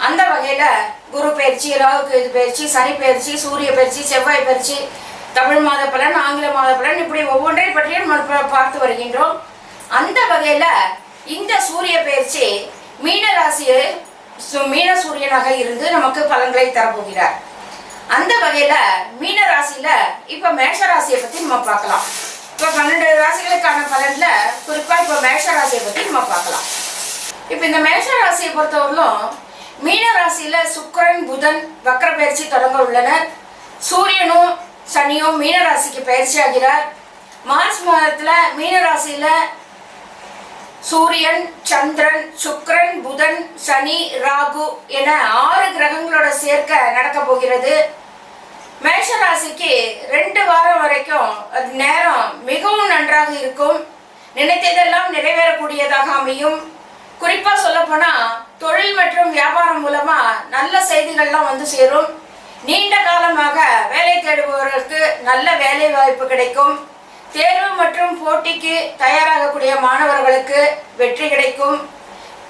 அந்த வகையில் குரு பயிற்சி ராகு கேது பயிற்சி சனி பயிற்சி சூரிய பயிற்சி செவ்வாய் பயிற்சி தமிழ் மாத பலன் ஆங்கில மாத பலன் இப்படி ஒவ்வொன்றை பற்றியும் நம்ம பார்த்து வருகின்றோம். அந்த வகையில் இந்த சூரிய பயிற்சி மீன ராசியை சு- மீன சூரியனாக இருந்து நமக்கு பலன்களை தரப்போகிறார் அந்த வகையில் மீன ராசியில் இப்போ மேஷ ராசியை பற்றி நம்ம பார்க்கலாம். இப்போ பன்னெண்டு ராசிகளுக்கான பலனில் குறிப்பாக இப்போ மேஷ ராசியை பற்றி நம்ம பார்க்கலாம். இப்போ இந்த மேஷ ராசியை பொறுத்தவரையிலும் மீன ராசியில சுக்கரன் புதன் வக்கர பயிற்சி தொடங்க உள்ளனர். சூரியனும் சனியும் மீன ராசிக்கு பயிற்சி ஆகிறார். மார்ச் மாதத்துல மீன ராசியில சூரியன் சந்திரன் சுக்கரன் புதன் சனி ராகு என ஆறு கிரகங்களோட சேர்க்க நடக்க போகிறது. மேஷ ராசிக்கு ரெண்டு வாரம் வரைக்கும் அது நேரம் மிகவும் நன்றாக இருக்கும். நினைத்ததெல்லாம் நிறைவேறக்கூடியதாக அமையும். குறிப்பா சொல்ல போனா தொழில் மற்றும் வியாபாரம் மூலமா நல்ல செய்திகள்லாம் வந்து சேரும். நீண்ட காலமாக வேலை தேடுபவர்களுக்கு நல்ல வேலை வாய்ப்பு கிடைக்கும். தேர்வு மற்றும் போட்டிக்கு தயாராகக்கூடிய மாணவர்களுக்கு வெற்றி கிடைக்கும்.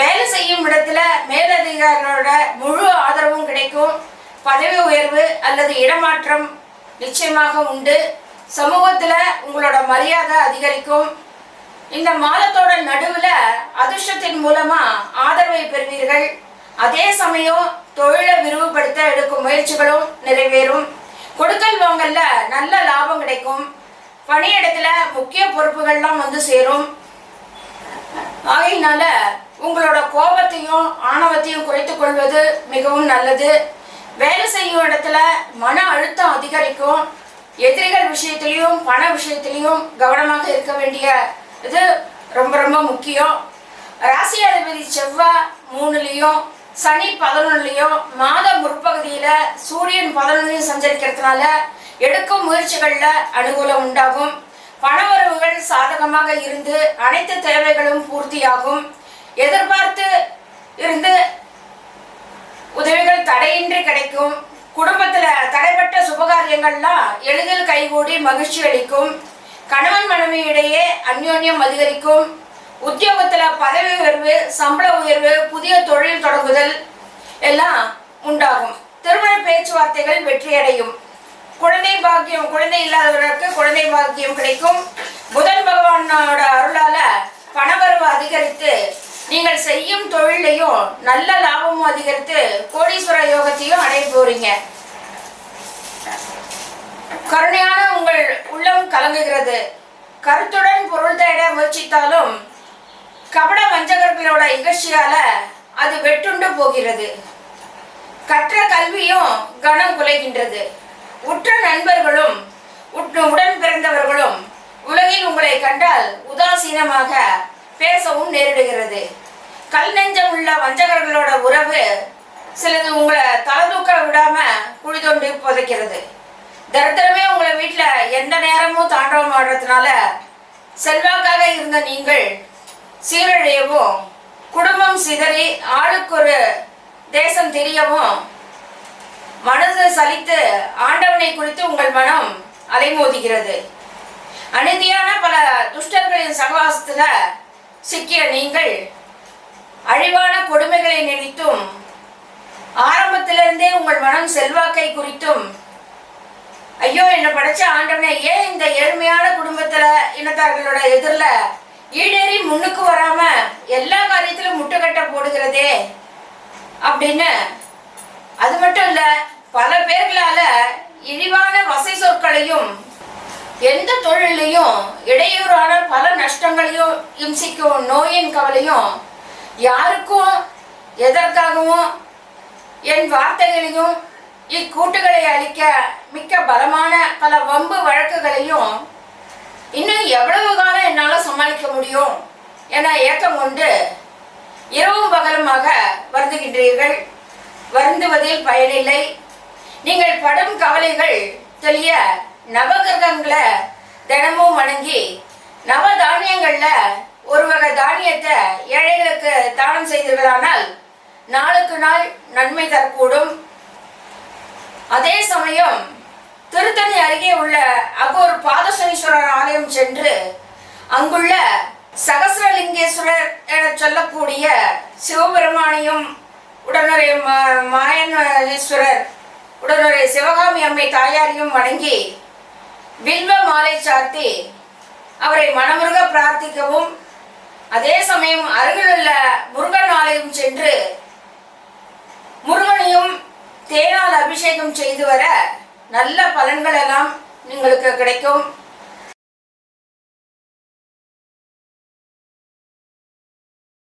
வேலை செய்யும் இடத்துல மேலதிகாரிகளோட முழு ஆதரவும் கிடைக்கும். பதவி உயர்வு அல்லது இடமாற்றம் நிச்சயமாக உண்டு. சமூகத்தில் உங்களோட மரியாதை அதிகரிக்கும். இந்த மாதத்தோட நடுவுல அதிர்ஷ்டத்தின் மூலமா ஆதரவை பெறுவீர்கள். அதே சமயம் தொழிலை விரிவுபடுத்த எடுக்கும் முயற்சிகளும் நிறைவேறும். கொடுக்கல் வாங்கல்ல நல்ல லாபம் கிடைக்கும். பணியிடத்துல முக்கிய பொறுப்புகள்லாம் வந்து சேரும். ஆகையினால உங்களோட கோபத்தையும் ஆணவத்தையும் குறைத்துக் கொள்வது மிகவும் நல்லது. வேலை செய்யும் இடத்துல மன அழுத்தம் அதிகரிக்கும். எதிரிகள் விஷயத்திலையும் பண விஷயத்திலையும் கவனமாக இருக்க வேண்டிய இது ரொம்ப ரொம்ப முக்கியம். ராசி அதிபதி செவ்வாய் மூணுலேயும் சனி பதினொன்றுலையும் மாத முற்பகுதியில் சூரியன் பதினொன்றையும் சஞ்சரிக்கிறதுனால எடுக்கும் முயற்சிகளில் அனுகூலம் உண்டாகும். பணவரவுகள் சாதகமாக இருந்து அனைத்து தேவைகளும் பூர்த்தியாகும். எதிர்பார்த்து இருந்து உதவிகள் தடையின்றி கிடைக்கும். குடும்பத்தில் தடைப்பட்ட சுபகாரியங்கள்லாம் எளிதில் கைகூடி மகிழ்ச்சி அளிக்கும். கணவன் மனைவி இடையே அந்யோன்யம் அதிகரிக்கும். உத்தியோகத்துல பதவி உயர்வு சம்பள உயர்வு புதிய தொழில் தொடங்குதல் எல்லாம் உண்டாகும். திருமண பேச்சுவார்த்தைகள் வெற்றியடையும். குழந்தை பாக்கியம் குழந்தை இல்லாதவர்களுக்கு குழந்தை பாக்கியம் கிடைக்கும். புதன் பகவானோட அருளால பணவரவு அதிகரித்து நீங்கள் செய்யும் தொழிலையும் நல்ல லாபமும் அதிகரித்து கோடீஸ்வர யோகத்தையும் அடைய போறீங்க. கருணையான உங்கள் உள்ளம் கலங்குகிறது. கருத்துடன் பொருள் தேட முயற்சித்தாலும் கபட வஞ்சகர்களோட இகழ்ச்சியால அது வெட்டுண்டு போகிறது. கற்ற கல்வியும் கனம் குலைகின்றது. உற்ற நண்பர்களும் உடன் பிறந்தவர்களும் உலகில் உங்களை கண்டால் உதாசீனமாக பேசவும் நேரிடுகிறது. கல் நெஞ்சம் உள்ள வஞ்சகர்களோட உறவு சிலது உங்களை தலதூக்க விடாம குழி தோண்டி புதைக்கிறது. தரித்திரமே உங்களை வீட்டில் எந்த நேரமும் தாண்டவம் ஆடுறதுனால செல்வாக்காக இருந்த நீங்கள் சீரழியவும் குடும்பம் சிதறி ஆளுக்கு ஒரு தேசம் தெரியவும் மனது சலித்து ஆண்டவனை குறித்து உங்கள் மனம் அலைமோதுகிறது. அநீதியான பல துஷ்டர்களின் சகவாசத்துல சிக்கிய நீங்கள் அழிவான கொடுமைகளை நினைத்தும் ஆரம்பத்திலிருந்தே உங்கள் மனம் செல்வாக்கை குறித்தும் ஐயோ என்னை படைச்ச ஆண்டவனே ஏன் இந்த ஏழ்மையான குடும்பத்துல இனத்தார்களோட எதிரில ஈடேறி முன்னுக்கு வராம எல்லா காரியத்திலும் முட்டுக்கட்ட போடுகிறதே அப்படின்னு? அது மட்டும் இல்ல பல பேர்களால இழிவான வசை சொற்களையும் எந்த தொழிலையும் இடையூறான பல நஷ்டங்களையும் இம்சிக்கும் நோயின் கவலையும் யாருக்கும் எதற்காகவும் என் வார்த்தைகளையும் இக்கூட்டுகளை அளிக்க மிக்க பலமான பல வம்பு வழக்குகளையும் இன்னும் எவ்வளவு காலம் என்னால் சமாளிக்க முடியும் என ஏக்கம் கொண்டு இரவும் பகலுமாக வருந்துகின்றீர்கள். வருந்துவதில் பயனில்லை. நீங்கள் படும் கவலைகள் தெளிய நவகிரகங்களை தினமும் வணங்கி நவ தானியங்களில் ஒரு வகை தானியத்தை ஏழைகளுக்கு தானம் செய்தீர்களானால் நாளுக்கு நாள் நன்மை தரக்கூடும். அதே சமயம் திருத்தணி அருகே உள்ள அகோர் பாதசனீஸ்வரர் ஆலயம் சென்று அங்குள்ள சகசரலிங்கேஸ்வரர் என சொல்லக்கூடிய சிவபெருமானையும் உடனுரை மாயனேஸ்வரர் உடனுரை சிவகாமி அம்மை தாயாரையும் வணங்கி வில்வ மாலை சாத்தி அவரை மனமுருக பிரார்த்திக்கவும் அதே சமயம் அருகிலுள்ள முருகன் ஆலயம் சென்று முருகனையும் நாள் அபிஷேகம் செய்து வர நல்ல பலன்கள் எல்லாம் உங்களுக்கு கிடைக்கும்.